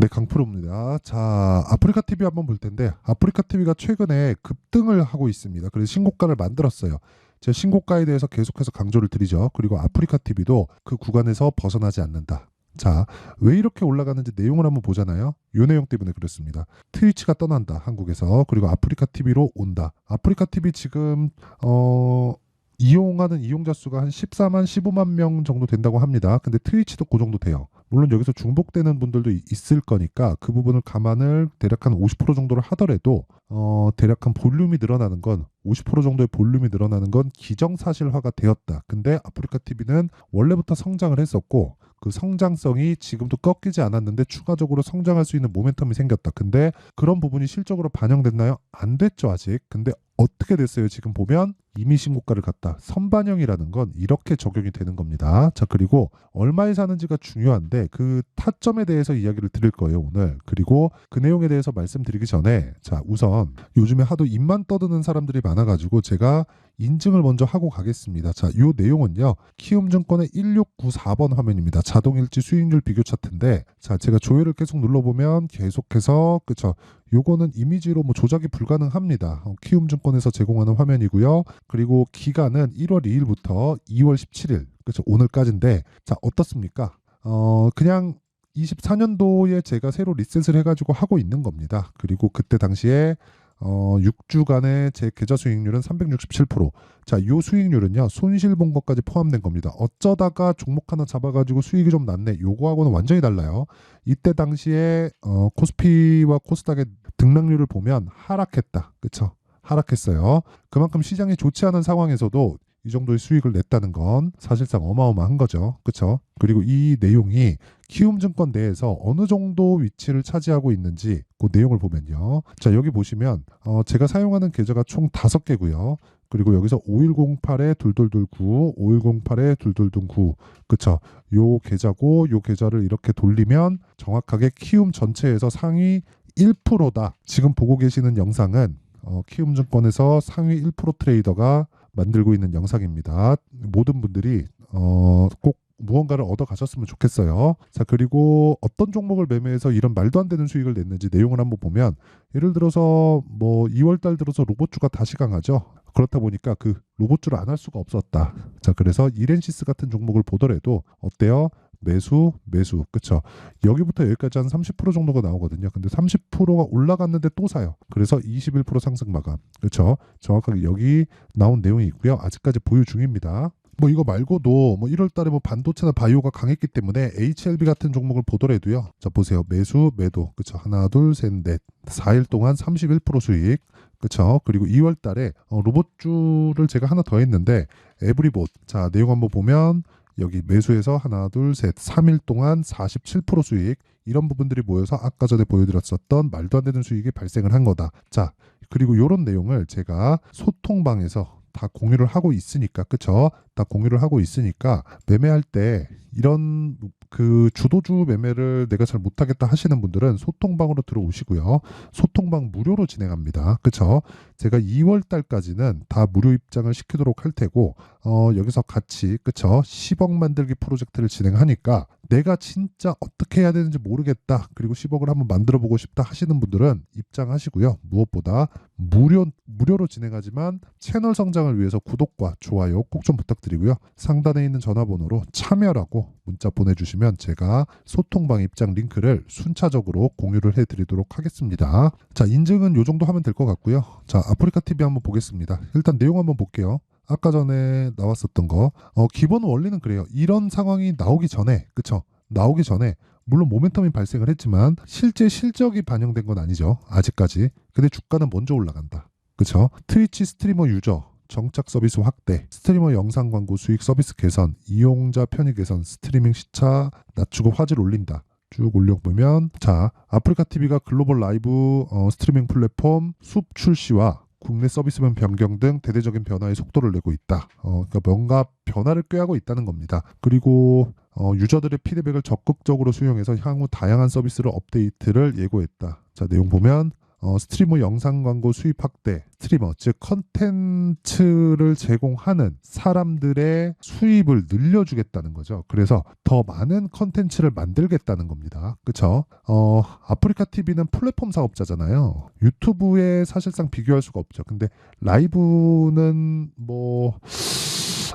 네, 강프로입니다. 자, 아프리카 TV 한번 볼 텐데 아프리카 TV가 최근에 급등을 하고 있습니다. 그래서 신고가를 만들었어요. 제가 신고가에 대해서 계속해서 강조를 드리죠. 그리고 아프리카 TV도 그 구간에서 벗어나지 않는다. 자, 왜 이렇게 올라가는지 내용을 한번 보잖아요. 이 내용 때문에 그렇습니다. 트위치가 떠난다. 한국에서. 그리고 아프리카 TV로 온다. 아프리카 TV 지금 어 이용하는 이용자 수가 한 14만, 15만 명 정도 된다고 합니다. 근데 트위치도 그 정도 돼요. 물론 여기서 중복되는 분들도 이- 있을 거니까 그 부분을 감안을 대략 한 50% 정도를 하더라도 어 대략 한 볼륨이 늘어나는 건 50% 정도의 볼륨이 늘어나는 건 기정사실화가 되었다. 근데 아프리카 TV는 원래부터 성장을 했었고 그 성장성이 지금도 꺾이지 않았는데 추가적으로 성장할 수 있는 모멘텀이 생겼다. 근데 그런 부분이 실적으로 반영됐나요? 안 됐죠 아직. 근데 어떻게 됐어요? 지금 보면 이미 신고가를 갔다. 선반영이라는 건 이렇게 적용이 되는 겁니다. 자, 그리고 얼마에 사는지가 중요한데 그 타점에 대해서 이야기를 드릴 거예요, 오늘. 그리고 그 내용에 대해서 말씀드리기 전에 자, 우선 요즘에 하도 입만 떠드는 사람들이 많아 가지고 제가 인증을 먼저 하고 가겠습니다. 자, 요 내용은요. 키움증권의 1694번 화면입니다. 자동일지 수익률 비교 차트인데 자, 제가 조회를 계속 눌러 보면 계속해서 그쵸 요거는 이미지로 뭐 조작이 불가능합니다. 어, 키움증권에서 제공하는 화면이고요. 그리고 기간은 1월 2일부터 2월 17일, 그렇죠 오늘까지인데 자 어떻습니까? 어 그냥 24년도에 제가 새로 리셋을 해가지고 하고 있는 겁니다. 그리고 그때 당시에 어 6주간의 제 계좌 수익률은 367%. 자, 요 수익률은요 손실 본 것까지 포함된 겁니다. 어쩌다가 종목 하나 잡아가지고 수익이 좀 났네. 요거하고는 완전히 달라요. 이때 당시에 어, 코스피와 코스닥의 등락률을 보면 하락했다. 그쵸? 하락했어요. 그만큼 시장이 좋지 않은 상황에서도 이 정도의 수익을 냈다는 건 사실상 어마어마한 거죠. 그쵸? 그리고 이 내용이 키움증권 내에서 어느 정도 위치를 차지하고 있는지 그 내용을 보면요. 자, 여기 보시면 어, 제가 사용하는 계좌가 총 다섯 개고요. 그리고 여기서 5108에 둘둘둘9, 5108에 둘둘둘9. 그쵸? 요 계좌고 요 계좌를 이렇게 돌리면 정확하게 키움 전체에서 상위 1%다. 지금 보고 계시는 영상은 어, 키움증권에서 상위 1% 트레이더가 만들고 있는 영상입니다. 모든 분들이 어, 꼭 무언가를 얻어 가셨으면 좋겠어요. 자, 그리고 어떤 종목을 매매해서 이런 말도 안 되는 수익을 냈는지 내용을 한번 보면 예를 들어서 뭐 2월 달 들어서 로봇주가 다시 강하죠. 그렇다 보니까 그 로봇주를 안 할 수가 없었다. 자, 그래서 이렌시스 같은 종목을 보더라도 어때요? 매수, 매수. 그쵸? 여기부터 여기까지 한 30% 정도가 나오거든요. 근데 30%가 올라갔는데 또 사요. 그래서 21% 상승 마감. 그쵸? 정확하게 여기 나온 내용이 있고요. 아직까지 보유 중입니다. 뭐 이거 말고도 뭐 1월 달에 뭐 반도체나 바이오가 강했기 때문에 HLB 같은 종목을 보더라도요. 자, 보세요. 매수, 매도. 그쵸? 하나, 둘, 셋, 넷. 4일 동안 31% 수익. 그쵸? 그리고 2월 달에 어, 로봇주를 제가 하나 더 했는데 에브리봇. 자, 내용 한번 보면 여기 매수해서 하나, 둘, 셋, 3일 동안 47% 수익 이런 부분들이 모여서 아까 전에 보여드렸었던 말도 안 되는 수익이 발생을 한 거다. 자, 그리고 이런 내용을 제가 소통방에서 다 공유를 하고 있으니까 그쵸? 다 공유를 하고 있으니까 매매할 때 이런 그 주도주 매매를 내가 잘 못하겠다 하시는 분들은 소통방으로 들어오시고요. 소통방 무료로 진행합니다. 그쵸? 제가 2월 달까지는 다 무료 입장을 시키도록 할 테고 어, 여기서 같이 그쵸 10억 만들기 프로젝트를 진행하니까 내가 진짜 어떻게 해야 되는지 모르겠다. 그리고 10억을 한번 만들어 보고 싶다 하시는 분들은 입장하시고요. 무엇보다 무료 무료로 진행하지만 채널 성장을 위해서 구독과 좋아요 꼭 좀 부탁드리고요. 상단에 있는 전화번호로 참여라고 문자 보내주시면 제가 소통방 입장 링크를 순차적으로 공유를 해드리도록 하겠습니다. 자 인증은 요 정도 하면 될 것 같고요. 자 아프리카 TV 한번 보겠습니다. 일단 내용 한번 볼게요 아까 전에 나왔었던 거 어, 기본 원리는 그래요. 이런 상황이 나오기 전에 그쵸? 나오기 전에 물론 모멘텀이 발생을 했지만 실제 실적이 반영된 건 아니죠. 아직까지. 근데 주가는 먼저 올라간다. 그쵸? 트위치 스트리머 유저 정착 서비스 확대, 스트리머 영상 광고 수익 서비스 개선, 이용자 편의 개선, 스트리밍 시차 낮추고 화질 올린다. 쭉 올려보면 자 아프리카 TV가 글로벌 라이브 어, 스트리밍 플랫폼 숲 출시와 국내 서비스면 변경 등 대대적인 변화의 속도를 내고 있다. 어, 그러니까 뭔가 변화를 꾀하고 있다는 겁니다. 그리고 어, 유저들의 피드백을 적극적으로 수용해서 향후 다양한 서비스를 업데이트를 예고했다. 자 내용 보면 어, 스트리머 영상 광고 수입 확대, 스트리머 즉 컨텐츠를 제공하는 사람들의 수입을 늘려주겠다는 거죠. 그래서 더 많은 컨텐츠를 만들겠다는 겁니다. 그렇죠? 어, 아프리카 TV는 플랫폼 사업자잖아요. 유튜브에 사실상 비교할 수가 없죠. 근데 라이브는 뭐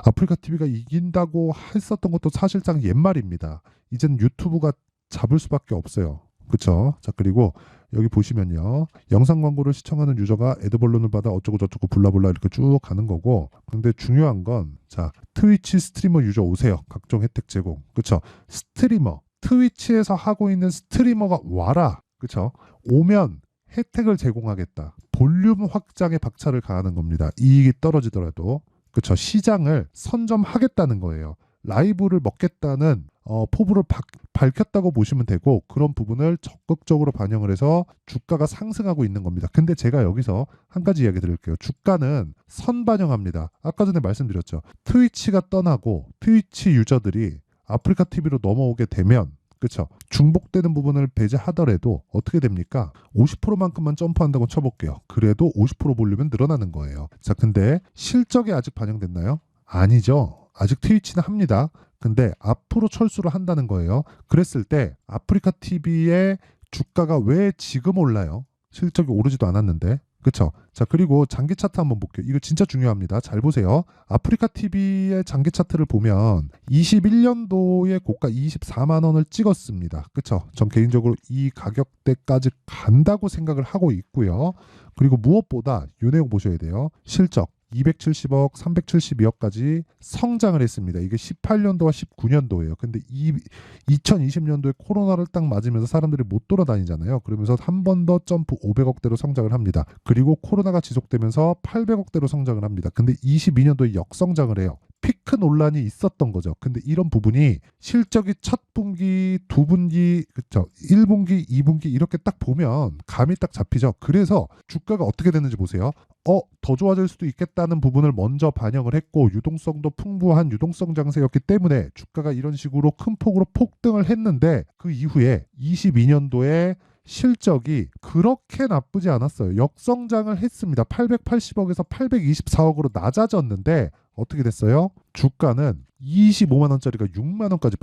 아프리카 TV가 이긴다고 했었던 것도 사실상 옛말입니다. 이젠 유튜브가 잡을 수밖에 없어요. 그쵸? 자, 그리고 여기 보시면요. 영상 광고를 시청하는 유저가 애드벌룬을 받아 어쩌고 저쩌고 블라블라 이렇게 쭉 가는 거고. 근데 중요한 건, 자, 트위치 스트리머 유저 오세요. 각종 혜택 제공. 그쵸? 스트리머. 트위치에서 하고 있는 스트리머가 와라. 그쵸? 오면 혜택을 제공하겠다. 볼륨 확장에 박차를 가하는 겁니다. 이익이 떨어지더라도. 그쵸? 시장을 선점하겠다는 거예요. 라이브를 먹겠다는 어, 포부를 바- 밝혔다고 보시면 되고 그런 부분을 적극적으로 반영을 해서 주가가 상승하고 있는 겁니다. 근데 제가 여기서 한 가지 이야기 드릴게요. 주가는 선 반영합니다. 아까 전에 말씀드렸죠. 트위치가 떠나고 트위치 유저들이 아프리카 TV로 넘어오게 되면 그렇죠. 중복되는 부분을 배제하더라도 어떻게 됩니까? 50%만큼만 점프한다고 쳐볼게요. 그래도 50% 볼륨은 늘어나는 거예요. 자, 근데 실적이 아직 반영됐나요? 아니죠. 아직 트위치는 합니다. 근데 앞으로 철수를 한다는 거예요. 그랬을 때 아프리카 TV의 주가가 왜 지금 올라요? 실적이 오르지도 않았는데. 그쵸? 자, 그리고 장기 차트 한번 볼게요. 이거 진짜 중요합니다. 잘 보세요. 아프리카 TV의 장기 차트를 보면 21년도에 고가 24만 원을 찍었습니다. 그쵸? 전 개인적으로 이 가격대까지 간다고 생각을 하고 있고요. 그리고 무엇보다 요 내용 보셔야 돼요. 실적 270억, 372억까지 성장을 했습니다. 이게 18년도와 19년도예요. 근데 이 2020년도에 코로나를 딱 맞으면서 사람들이 못 돌아다니잖아요. 그러면서 한 번 더 점프 500억대로 성장을 합니다. 그리고 코로나가 지속되면서 800억대로 성장을 합니다. 근데 22년도에 역성장을 해요. 피크 논란이 있었던 거죠. 근데 이런 부분이 실적이 첫 분기, 두 분기, 그쵸? 1분기, 2분기 이렇게 딱 보면 감이 딱 잡히죠. 그래서 주가가 어떻게 됐는지 보세요. 어, 더 좋아질 수도 있겠다는 부분을 먼저 반영을 했고 유동성도 풍부한 유동성 장세였기 때문에 주가가 이런 식으로 큰 폭으로 폭등을 했는데 그 이후에 22년도에 실적이 그렇게 나쁘지 않았어요. 역성장을 했습니다. 880억에서 824억으로 낮아졌는데 어떻게 됐어요? 주가는 25만 원짜리가 6만 원까지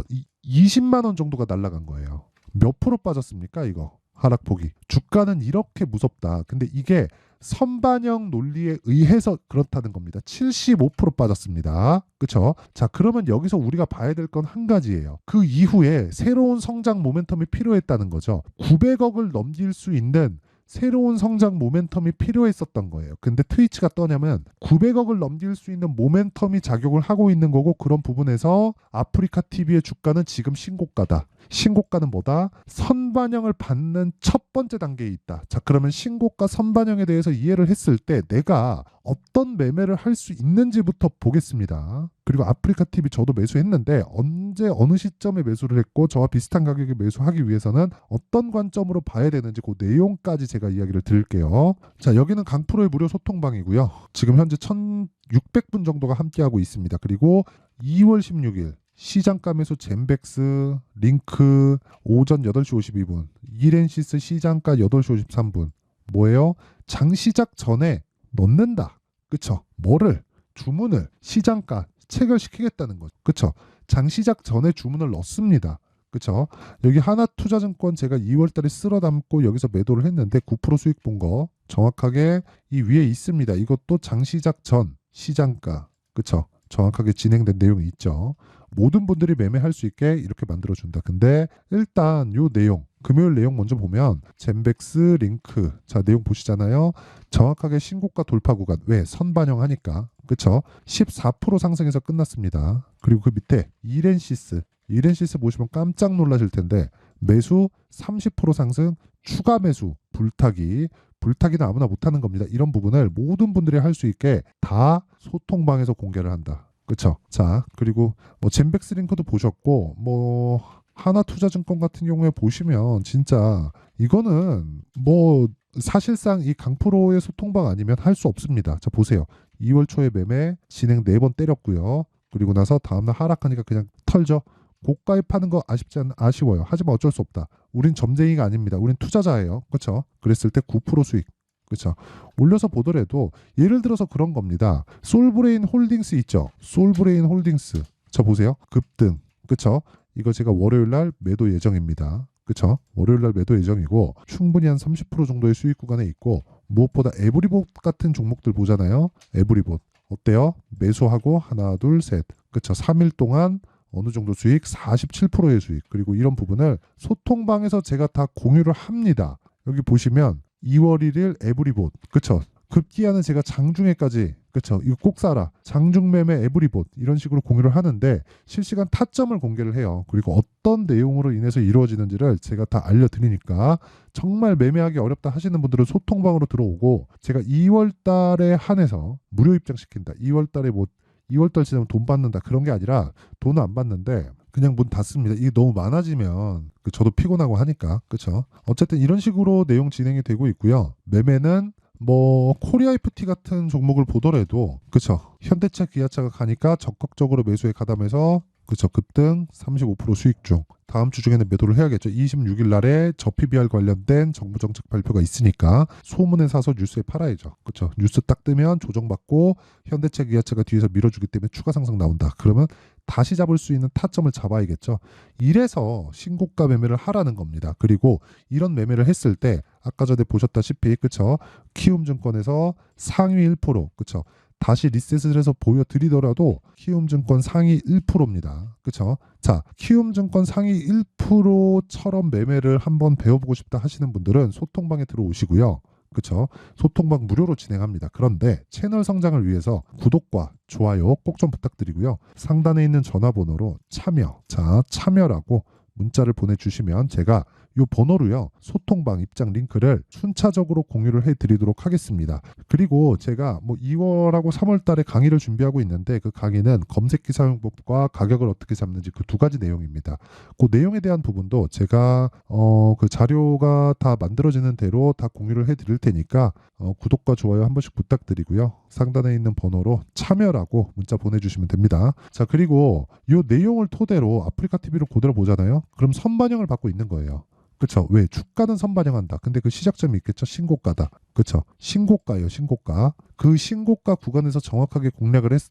20만 원 정도가 날아간 거예요. 몇 프로 빠졌습니까, 이거? 하락폭이. 주가는 이렇게 무섭다. 근데 이게 선반영 논리에 의해서 그렇다는 겁니다. 75% 빠졌습니다. 그렇죠? 자, 그러면 여기서 우리가 봐야 될 건 한 가지예요. 그 이후에 새로운 성장 모멘텀이 필요했다는 거죠. 900억을 넘길 수 있는 새로운 성장 모멘텀이 필요했었던 거예요. 근데 트위치가 떠냐면 900억을 넘길 수 있는 모멘텀이 작용을 하고 있는 거고 그런 부분에서 아프리카 TV의 주가는 지금 신고가다. 신고가는 뭐다? 선반영을 받는 첫 번째 단계에 있다. 자, 그러면 신고가 선반영에 대해서 이해를 했을 때 내가 어떤 매매를 할 수 있는지부터 보겠습니다. 그리고 아프리카 TV 저도 매수했는데 언제 어느 시점에 매수를 했고 저와 비슷한 가격에 매수하기 위해서는 어떤 관점으로 봐야 되는지 그 내용까지 제가 이야기를 드릴게요. 자, 여기는 강프로의 무료 소통방이고요. 지금 현재 1600분 정도가 함께하고 있습니다. 그리고 2월 16일 시장가 매수 젠백스 링크 오전 8시 52분 이렌시스 시장가 8시 53분 뭐예요? 장 시작 전에 넣는다. 그쵸? 뭐를? 주문을 시장가 체결시키겠다는 거죠. 그쵸? 장 시작 전에 주문을 넣습니다. 그쵸? 여기 하나투자증권 제가 2월달에 쓸어 담고 여기서 매도를 했는데 9% 수익 본 거 정확하게 이 위에 있습니다. 이것도 장 시작 전 시장가 그쵸? 정확하게 진행된 내용이 있죠. 모든 분들이 매매할 수 있게 이렇게 만들어준다. 근데 일단 요 내용 금요일 내용 먼저 보면 젠백스 링크 자 내용 보시잖아요. 정확하게 신고가 돌파 구간 왜 선반영하니까 그쵸? 14% 상승해서 끝났습니다. 그리고 그 밑에 이렌시스 이렌시스 보시면 깜짝 놀라실 텐데 매수 30% 상승 추가 매수 불타기 불타기는 아무나 못하는 겁니다. 이런 부분을 모든 분들이 할 수 있게 다 소통방에서 공개를 한다. 그렇죠. 자 그리고 뭐 젠백스 링크도 보셨고 뭐 하나투자증권 같은 경우에 보시면 진짜 이거는 뭐 사실상 이 강프로의 소통방 아니면 할 수 없습니다. 자 보세요. 2월 초에 매매 진행 4번 때렸고요. 그리고 나서 다음날 하락하니까 그냥 털죠. 고가에 파는 거 아쉽지 않 아쉬워요. 하지만 어쩔 수 없다. 우린 점쟁이가 아닙니다. 우린 투자자예요. 그렇죠? 그랬을 때 9% 수익. 그렇죠. 올려서 보더라도 예를 들어서 그런 겁니다. 솔브레인 홀딩스 있죠. 솔브레인 홀딩스. 저 보세요. 급등. 그렇죠? 이거 제가 월요일 날 매도 예정입니다. 그렇죠? 월요일 날 매도 예정이고 충분히 한 30% 정도의 수익 구간에 있고 무엇보다 에브리봇 같은 종목들 보잖아요. 에브리봇. 어때요? 매수하고 하나, 둘, 셋. 그렇죠. 3일 동안 어느 정도 수익? 47%의 수익. 그리고 이런 부분을 소통방에서 제가 다 공유를 합니다. 여기 보시면 2월 1일 에브리봇. 그쵸? 급기야는 제가 장중에까지 그쵸? 이거 꼭 사라. 장중매매 에브리봇 이런 식으로 공유를 하는데 실시간 타점을 공개를 해요. 그리고 어떤 내용으로 인해서 이루어지는지를 제가 다 알려드리니까 정말 매매하기 어렵다 하시는 분들은 소통방으로 들어오고 제가 2월 달에 한해서 무료 입장시킨다. 2월 달에 뭐 2월 달 지나면 돈 받는다 그런 게 아니라 돈은 안 받는데 그냥 문 닫습니다. 이게 너무 많아지면 그 저도 피곤하고 하니까 그렇죠. 어쨌든 이런 식으로 내용 진행이 되고 있고요. 매매는 뭐 코리아 FT 같은 종목을 보더라도 그렇죠. 현대차, 기아차가 가니까 적극적으로 매수에 가담해서 그쵸 급등 35% 수익 중 다음 주 중에는 매도를 해야겠죠 26일 날에 저 PBR 관련된 정부 정책 발표가 있으니까 소문에 사서 뉴스에 팔아야죠 그쵸 뉴스 딱 뜨면 조정받고 현대차 기아차가 뒤에서 밀어주기 때문에 추가 상승 나온다 그러면 다시 잡을 수 있는 타점을 잡아야겠죠 이래서 신고가 매매를 하라는 겁니다 그리고 이런 매매를 했을 때 아까 전에 보셨다시피 그쵸 키움증권에서 상위 1% 그쵸 다시 리셋을 해서 보여드리더라도 키움증권 상위 1%입니다. 그렇죠? 자, 키움증권 상위 1%처럼 매매를 한번 배워보고 싶다 하시는 분들은 소통방에 들어오시고요. 그렇죠? 소통방 무료로 진행합니다. 그런데 채널 성장을 위해서 구독과 좋아요 꼭 좀 부탁드리고요. 상단에 있는 전화번호로 참여, 자 참여라고 문자를 보내주시면 제가 이 번호로요 소통방 입장 링크를 순차적으로 공유를 해드리도록 하겠습니다. 그리고 제가 뭐 2월하고 3월달에 강의를 준비하고 있는데 그 강의는 검색기 사용법과 가격을 어떻게 잡는지 그 두 가지 내용입니다. 그 내용에 대한 부분도 제가 어 그 자료가 다 만들어지는 대로 다 공유를 해드릴 테니까 어 구독과 좋아요 한 번씩 부탁드리고요. 상단에 있는 번호로 참여라고 문자 보내주시면 됩니다. 자 그리고 이 내용을 토대로 아프리카 TV를 고대로 보잖아요. 그럼 선반영을 받고 있는 거예요. 그렇죠. 왜 주가는 선반영한다. 근데 그 시작점이 있겠죠. 신고가다. 그렇죠. 신고가예요. 신고가. 그 신고가 구간에서 정확하게 공략을 했,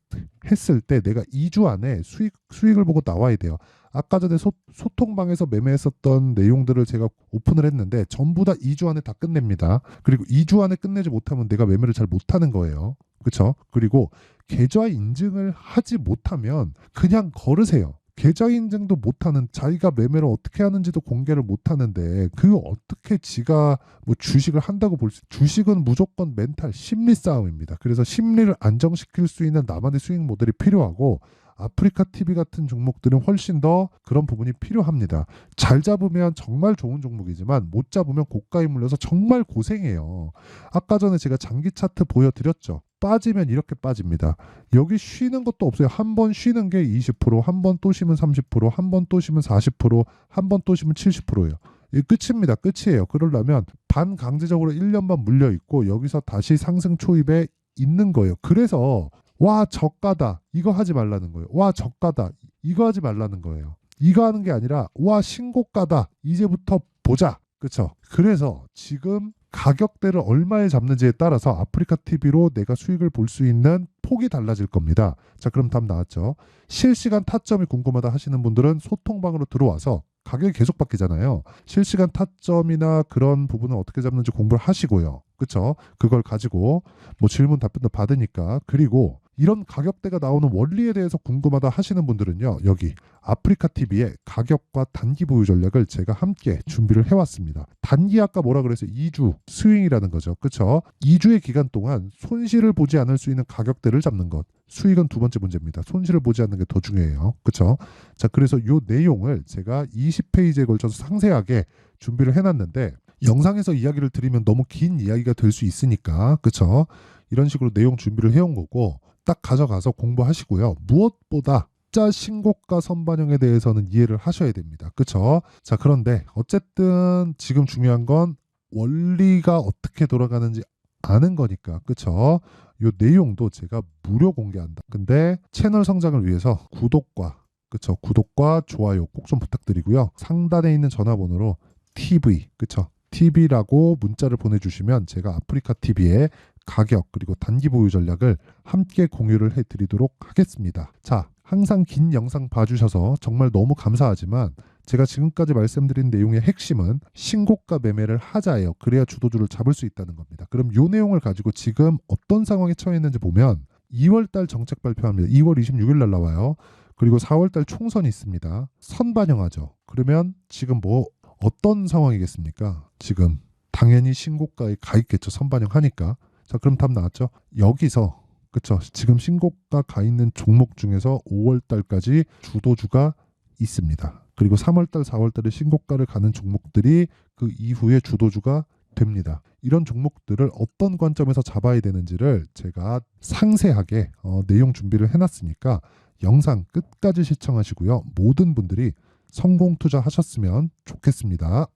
했을 때 내가 2주 안에 수익 수익을 보고 나와야 돼요. 아까 전에 소, 소통방에서 매매했었던 내용들을 제가 오픈을 했는데 전부 다 2주 안에 다 끝냅니다. 그리고 2주 안에 끝내지 못하면 내가 매매를 잘 못하는 거예요. 그렇죠? 그리고 계좌 인증을 하지 못하면 그냥 걸으세요. 계좌 인증도 못하는 자기가 매매를 어떻게 하는지도 공개를 못하는데 그 어떻게 지가 뭐 주식을 한다고 볼 수 주식은 무조건 멘탈 심리 싸움입니다. 그래서 심리를 안정시킬 수 있는 나만의 수익 모델이 필요하고 아프리카 TV 같은 종목들은 훨씬 더 그런 부분이 필요합니다. 잘 잡으면 정말 좋은 종목이지만 못 잡으면 고가에 물려서 정말 고생해요. 아까 전에 제가 장기 차트 보여드렸죠. 빠지면 이렇게 빠집니다. 여기 쉬는 것도 없어요. 한 번 쉬는 게 20%, 한 번 또 쉬면 30%, 한 번 또 쉬면 40%, 한 번 또 쉬면 70%예요. 이 끝입니다. 끝이에요. 그러려면 반강제적으로 1년 반 물려 있고 여기서 다시 상승 초입에 있는 거예요. 그래서 와 저가다 이거 하지 말라는 거예요. 와 저가다 이거 하지 말라는 거예요. 이거 하는 게 아니라 와 신고가다 이제부터 보자. 그렇죠? 그래서 지금 가격대를 얼마에 잡는지에 따라서 아프리카 TV로 내가 수익을 볼 수 있는 폭이 달라질 겁니다. 자, 그럼 답 나왔죠? 실시간 타점이 궁금하다 하시는 분들은 소통방으로 들어와서 가격이 계속 바뀌잖아요. 실시간 타점이나 그런 부분을 어떻게 잡는지 공부를 하시고요. 그렇죠? 그걸 가지고 뭐 질문 답변도 받으니까 그리고 이런 가격대가 나오는 원리에 대해서 궁금하다 하시는 분들은요. 여기 아프리카 TV의 가격과 단기 보유 전략을 제가 함께 준비를 해왔습니다. 단기 아까 뭐라 그래서 2주 스윙이라는 거죠. 그렇죠? 2주의 기간 동안 손실을 보지 않을 수 있는 가격대를 잡는 것. 수익은 두 번째 문제입니다. 손실을 보지 않는 게 더 중요해요. 그렇죠? 자, 그래서 이 내용을 제가 20페이지에 걸쳐서 상세하게 준비를 해놨는데 영상에서 이야기를 드리면 너무 긴 이야기가 될 수 있으니까 그렇죠? 이런 식으로 내용 준비를 해온 거고 딱 가져가서 공부하시고요. 무엇보다 자 신고가 선반영에 대해서는 이해를 하셔야 됩니다. 그렇죠? 자, 그런데 어쨌든 지금 중요한 건 원리가 어떻게 돌아가는지 아는 거니까. 그렇죠? 요 내용도 제가 무료 공개한다. 근데 채널 성장을 위해서 구독과 그쵸 구독과 좋아요 꼭 좀 부탁드리고요. 상단에 있는 전화번호로 TV 그쵸 TV라고 문자를 보내주시면 제가 아프리카 TV의 가격 그리고 단기 보유 전략을 함께 공유를 해드리도록 하겠습니다. 자 항상 긴 영상 봐주셔서 정말 너무 감사하지만 제가 지금까지 말씀드린 내용의 핵심은 신고가 매매를 하자예요. 그래야 주도주를 잡을 수 있다는 겁니다. 그럼 이 내용을 가지고 지금 어떤 상황에 처해 있는지 보면 2월달 정책 발표합니다. 2월 26일 날 나와요. 그리고 4월달 총선이 있습니다. 선 반영하죠. 그러면 지금 뭐 어떤 상황이겠습니까? 지금 당연히 신고가에 가 있겠죠. 선 반영하니까. 자, 그럼 답 나왔죠? 여기서 그쵸 지금 신고가 가 있는 종목 중에서 5월 달까지 주도주가 있습니다. 그리고 3월 달, 4월 달에 신고가를 가는 종목들이 그 이후에 주도주가 됩니다. 이런 종목들을 어떤 관점에서 잡아야 되는지를 제가 상세하게 어, 내용 준비를 해놨으니까 영상 끝까지 시청하시고요. 모든 분들이 성공 투자하셨으면 좋겠습니다.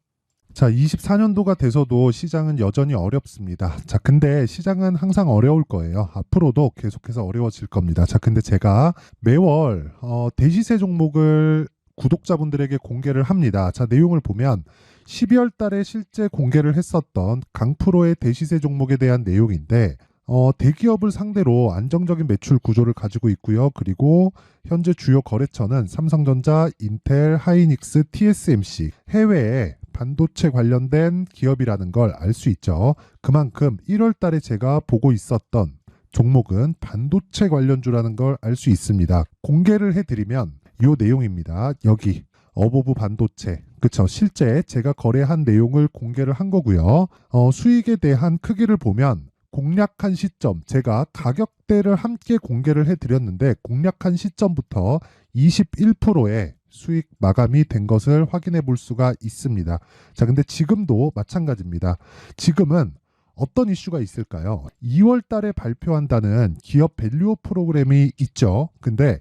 자, 24년도가 돼서도 시장은 여전히 어렵습니다. 자, 근데 시장은 항상 어려울 거예요. 앞으로도 계속해서 어려워질 겁니다. 자, 근데 제가 매월 어, 대시세 종목을 구독자분들에게 공개를 합니다. 자, 내용을 보면 12월 달에 실제 공개를 했었던 강프로의 대시세 종목에 대한 내용인데 어, 대기업을 상대로 안정적인 매출 구조를 가지고 있고요. 그리고 현재 주요 거래처는 삼성전자, 인텔, 하이닉스, TSMC 해외에 반도체 관련된 기업이라는 걸 알 수 있죠. 그만큼 1월 달에 제가 보고 있었던 종목은 반도체 관련주라는 걸 알 수 있습니다. 공개를 해드리면 이 내용입니다. 여기 어보브 반도체 그쵸 실제 제가 거래한 내용을 공개를 한 거고요. 어, 수익에 대한 크기를 보면 공략한 시점 제가 가격대를 함께 공개를 해드렸는데 공략한 시점부터 21%의 수익 마감이 된 것을 확인해 볼 수가 있습니다. 자, 근데 지금도 마찬가지입니다. 지금은 어떤 이슈가 있을까요? 2월 달에 발표한다는 기업 밸류업 프로그램이 있죠. 근데